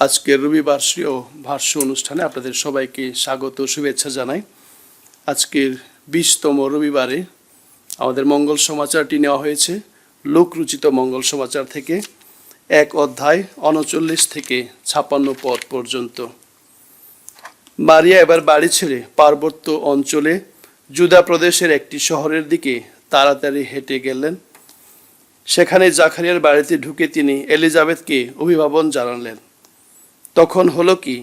আজকের রবিবার্ষীয় ভাষ্য অনুষ্ঠানে আপনাদের সবাইকে স্বাগত শুভেচ্ছা জানাই। আজকের বিশতম রবিবারে আমাদের মঙ্গল সমাচারটি নেওয়া হয়েছে। লোকরুচিত মঙ্গল সমাচার থেকে এক অধ্যায় অনচল্লিশ থেকে ছাপান্ন পদ পর্যন্ত। মারিয়া এবার বাড়ি ছেড়ে পার্বত্য অঞ্চলে জুদা প্রদেশের একটি শহরের দিকে তাড়াতাড়ি হেঁটে গেলেন। সেখানে জাখারিয়ার বাড়িতে ঢুকে তিনি এলিজাবেথকে অভিভাবন জানালেন। তখন হলো কি?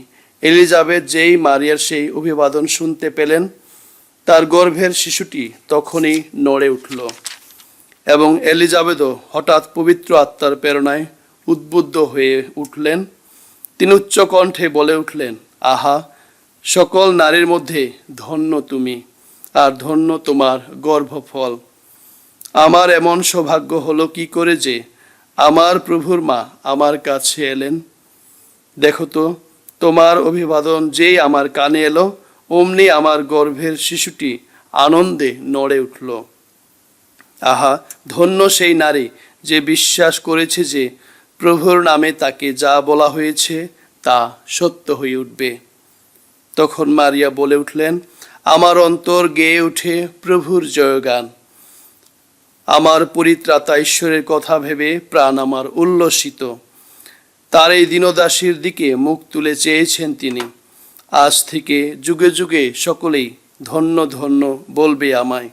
এলিজাবেথ যেই মারিয়ার সেই অভিবাদন শুনতে পেলেন, তার গর্ভের শিশুটি তখনই নড়ে উঠল এবং এলিজাবেথও হঠাৎ পবিত্র আত্মার প্রেরণায় উদ্বুদ্ধ হয়ে উঠলেন। তিনি উচ্চ কণ্ঠে বলে উঠলেন, আহা, সকল নারীর মধ্যে ধন্য তুমি, আর ধন্য তোমার গর্ভফল। আমার এমন সৌভাগ্য হলো কি করে যে আমার প্রভুর মা আমার কাছে এলেন দেখো তো, তোমার অভিবাদন যেই আমার কানে এলো, অমনি আমার গর্ভের শিশুটি আনন্দে নড়ে উঠল। আহা, ধন্য সেই নারী যে বিশ্বাস করেছে যে প্রভুর নামে তাকে যা বলা হয়েছে তা সত্য হয়ে উঠবে। তখন মারিয়া বলে উঠলেন, আমার অন্তর গেয়ে উঠে প্রভুর জয়গান। আমার পরিত্রাতা ঈশ্বরের কথা ভেবে প্রাণ আমার উল্লসিত। তার এই দীনদাসীর দিকে মুখ তুলে চেয়েছেন তিনি। আজ থেকে যুগে যুগে সকলেই ধন্য ধন্য বলবে আমায়।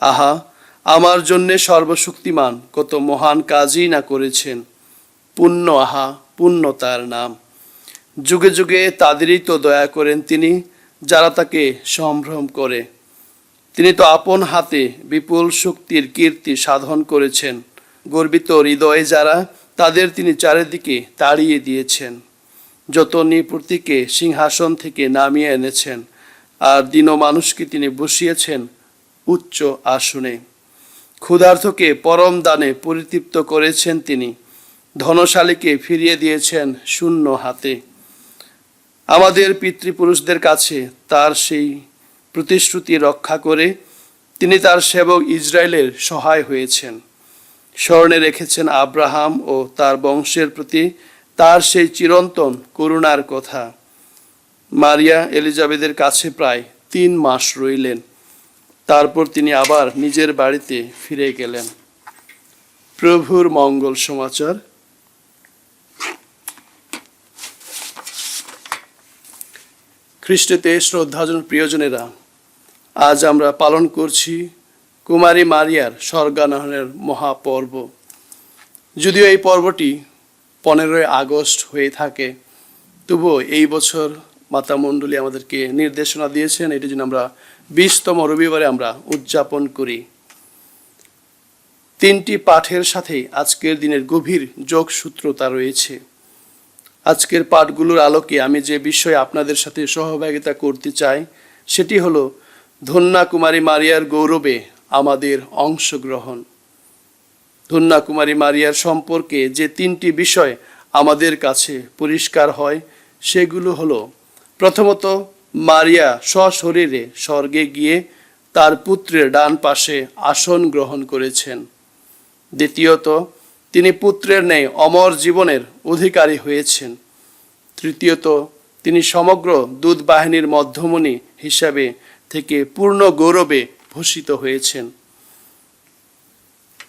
আহা, আমার জন্যে সর্বশক্তিমান কত মহান কাজই না করেছেন। পুণ্য, আহা, পুণ্য তার নাম। যুগে যুগে তাদেরই তো দয়া করেন তিনি, যারা তাকে সম্ভ্রম করে। তিনি তো আপন হাতে বিপুল শক্তির কীর্তি সাধন করেছেন। গর্বিত হৃদয়ে যারা তাদের তিনি চারিদিকে তাড়িয়ে দিয়েছেন। যত নিপূর্তিকে সিংহাসন থেকে নামিয়ে এনেছেন, আর দীন মানুষকে তিনি বসিয়েছেন উচ্চ আসনে। ক্ষুধার্থকে পরম দানে পরিতৃপ্ত করেছেন তিনি। ধনশালীকে ফিরিয়ে দিয়েছেন শূন্য হাতে। আমাদের পিতৃপুরুষদের কাছে তার সেই প্রতিশ্রুতি রক্ষা করে তিনি তার সেবক ইসরায়েলের সহায় হয়েছেন। স্মরণে রেখেছেন আব্রাহাম ও তার বংশের প্রতি তার সেই চিরন্তন করুণার কথা। মারিয়া এলিজাবেথের কাছে প্রায় তিন মাস রইলেন। তারপর তিনি আবার নিজের বাড়িতে ফিরে গেলেন। প্রভুর মঙ্গল সমাচার। খ্রিস্টতে শ্রদ্ধাজন প্রিয়জনেরা, আজ আমরা পালন করছি কুমারী মারিয়ার স্বর্গানয়নের মহাপর্ব। যদিও এই পর্বটি পনেরোই আগস্ট হয়ে থাকে, তবুও এই বছর মাতা মণ্ডলী আমাদেরকে নির্দেশনা দিয়েছেন, এটি জন্য আমরা বিশতম রবিবারে আমরা উদযাপন করি। তিনটি পাঠের সাথেই আজকের দিনের গভীর যোগসূত্রতা রয়েছে। আজকের পাঠগুলোর আলোকে আমি যে বিষয়ে আপনাদের সাথে সহভাগিতা করতে চাই, সেটি হলো, ধন্যা কুমারী মারিয়ার গৌরবে আমাদের অংশগ্রহণ। ধন্যা কুমারী মারিয়ার সম্পর্কে যে তিনটি বিষয় আমাদের কাছে পরিষ্কার হয়, সেগুলো হলো, প্রথমত, মারিয়া সশরীরে স্বর্গে গিয়ে তার পুত্রের ডান পাশে আসন গ্রহণ করেছেন। দ্বিতীয়ত, তিনি পুত্রের ন্যায় অমর জীবনের অধিকারী হয়েছেন। তৃতীয়ত, তিনি সমগ্র দুধ বাহিনীর মধ্যমণি হিসাবে থেকে পূর্ণ গৌরবে ভূষিত হয়েছেন।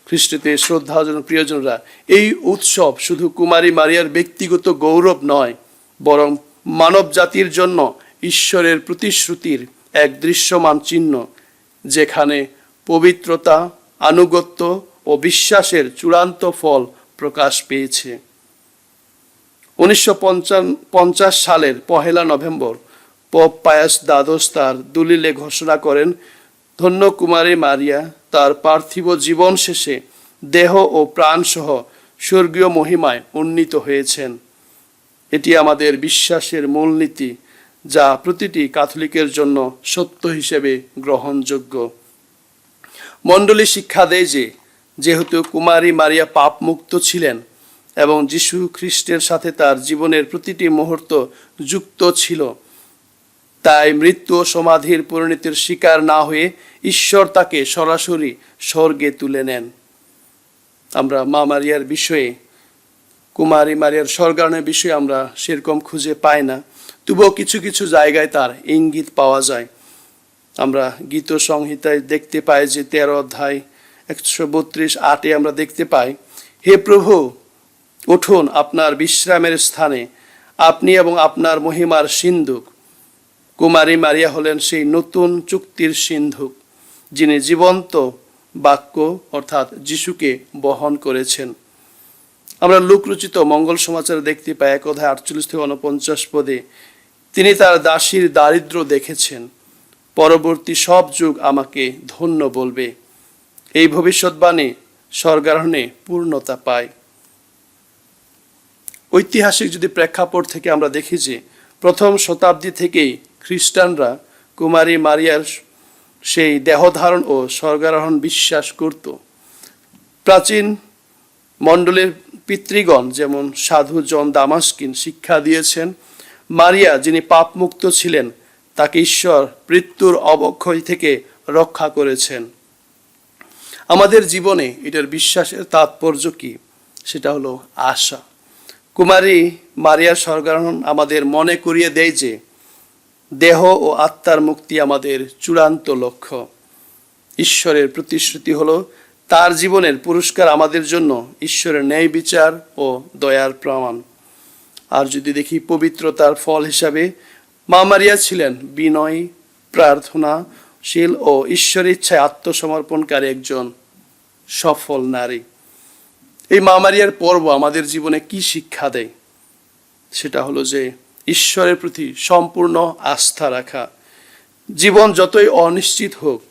খ্রিস্টতে শ্রদ্ধাজন প্রিয়জনরা, এই উৎসব শুধু কুমারী মারিয়ার ব্যক্তিগত গৌরব নয়, বরং মানব জাতির জন্য ঈশ্বরের প্রতিশ্রুতির এক দৃশ্যমান চিহ্ন, যেখানে পবিত্রতা, আনুগত্য ও বিশ্বাসের চূড়ান্ত ফল প্রকাশ পেয়েছে। উনিশশো পঞ্চাশ সালের পহেলা নভেম্বর, পপ পায়াস দ্বাদশ তার দলিলে ঘোষণা করেন ধন্য কুমারী মারিয়া, তার পার্থিব জীবন শেষে দেহ ও প্রাণসহ স্বর্গীয় মহিমায় উন্নীত হয়েছেন। এটি আমাদের বিশ্বাসের মূলনীতি, যা প্রতিটি ক্যাথলিকের জন্য সত্য হিসেবে গ্রহণযোগ্য। মণ্ডলী শিক্ষা দেয় যে, যেহেতু কুমারী মারিয়া পাপ মুক্ত ছিলেন এবং যিশু খ্রিস্টের সাথে তার জীবনের প্রতিটি মুহূর্ত যুক্ত ছিল তাই মৃত্যু ও সমাধির পরিণতির শিকার না হয়ে ঈশ্বর তাকে সরাসরি স্বর্গে তুলে নেন। আমরা মা মারিয়ার বিষয়ে, কুমারী মারিয়ার স্বর্গায়নের বিষয়ে আমরা সেরকম খুঁজে পাই না। তবুও কিছু কিছু জায়গায় তার ইঙ্গিত পাওয়া যায়। আমরা গীত সংহিতায় দেখতে পাই যে তেরো অধ্যায় একশো বত্রিশ আটে আমরা দেখতে পাই, হে প্রভু, উঠুন আপনার বিশ্রামের স্থানে। আপনি এবং আপনার মহিমার সিন্ধুক। কুমারী মারিয়া হলেন সেই নতুন চুক্তির সিন্ধুক যিনি জীবন্ত বাক্য অর্থাৎ যিশুকে বহন করেছেন। আমরা লোকরচিত মঙ্গল সমাচারে দেখতে পাই এক অধ্যায় আটচল্লিশ থেকে উনপঞ্চাশ পদে, তিনি তার দাসীর দারিদ্র্য দেখেছেন, পরবর্তী সব যুগ আমাকে ধন্য বলবে। এই ভবিষ্যৎবাণী স্বর্গারোহণে পূর্ণতা পায়। ঐতিহাসিক যদি প্রেক্ষাপট থেকে আমরা দেখি যে, প্রথম শতাব্দী থেকেই খ্রিস্টানরা কুমারী মারিয়ার সেই দেহধারণ ও স্বর্গারোহণ বিশ্বাস করত। প্রাচীন মণ্ডলের পিতৃগণ যেমন সাধু জন দামাস্কিন শিক্ষা দিয়েছেন, মারিয়া যিনি পাপমুক্ত ছিলেন, তাকে ঈশ্বর মৃত্যুর অবক্ষয় থেকে রক্ষা করেছেন। আমাদের জীবনে এটার বিশ্বাসের তাৎপর্য কি? সেটা হলো আশা। কুমারী মারিয়ার স্বর্গারোহণ আমাদের মনে করিয়ে দেয় যে দেহ ও আত্মার মুক্তি আমাদের চূড়ান্ত লক্ষ্য। ঈশ্বরের প্রতিশ্রুতি হলো, তার জীবনের পুরস্কার আমাদের জন্য ঈশ্বরের ন্যায় বিচার ও দয়ার প্রমাণ। আর যদি দেখি পবিত্রতার ফল হিসাবে, মা মারিয়া ছিলেন বিনয় প্রার্থনাশীল ও ঈশ্বরের ইচ্ছায় আত্মসমর্পণকারী একজন সফল নারী। এই মা মারিয়ার পর্ব আমাদের জীবনে কি শিক্ষা দেয়? সেটা হলো যে ঈশ্বরের প্রতি সম্পূর্ণ আস্থা রাখা। জীবন যতই অনিশ্চিত হোক,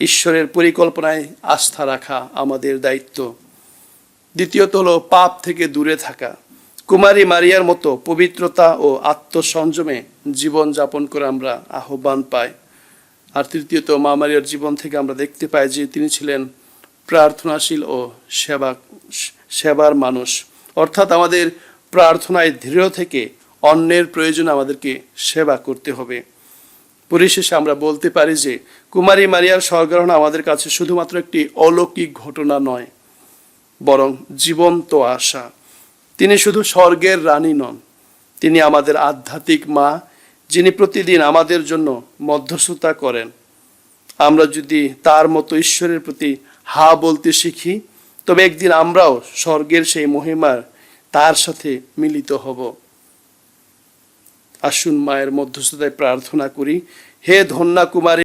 ঈশ্বরের পরিকল্পনায় আস্থা রাখা আমাদের দায়িত্ব। দ্বিতীয়ত হলো পাপ থেকে দূরে থাকা। কুমারী মারিয়ার মতো পবিত্রতা ও আত্মসংযমে জীবন যাপন করে আমরা আহ্বান পাই। আর তৃতীয়ত, মা মারিয়ার জীবন থেকে আমরা দেখতে পাই যে তিনি ছিলেন প্রার্থনাশীল ও সেবা সেবার মানুষ। অর্থাৎ আমাদের প্রার্থনায় দৃঢ় থেকে অন্যের প্রয়োজন আমাদেরকে সেবা করতে হবে। পরিশেষে আমরা বলতে পারি যে, কুমারী মারিয়ার স্বর্গারোহণ আমাদের কাছে শুধুমাত্র একটি অলৌকিক ঘটনা নয়, বরং জীবন্ত আশা। তিনি শুধু স্বর্গের রানী নন, তিনি আমাদের আধ্যাত্মিক মা, যিনি প্রতিদিন আমাদের জন্য মধ্যস্থতা করেন। আমরা যদি তার মতো ঈশ্বরের প্রতি হা বলতে শিখি, তবে একদিন আমরাও স্বর্গের সেই মহিমার তার সাথে মিলিত হব। আসুন মায়ের মধ্যস্থতায় প্রার্থনা করি। হে ধন্যা কুমারী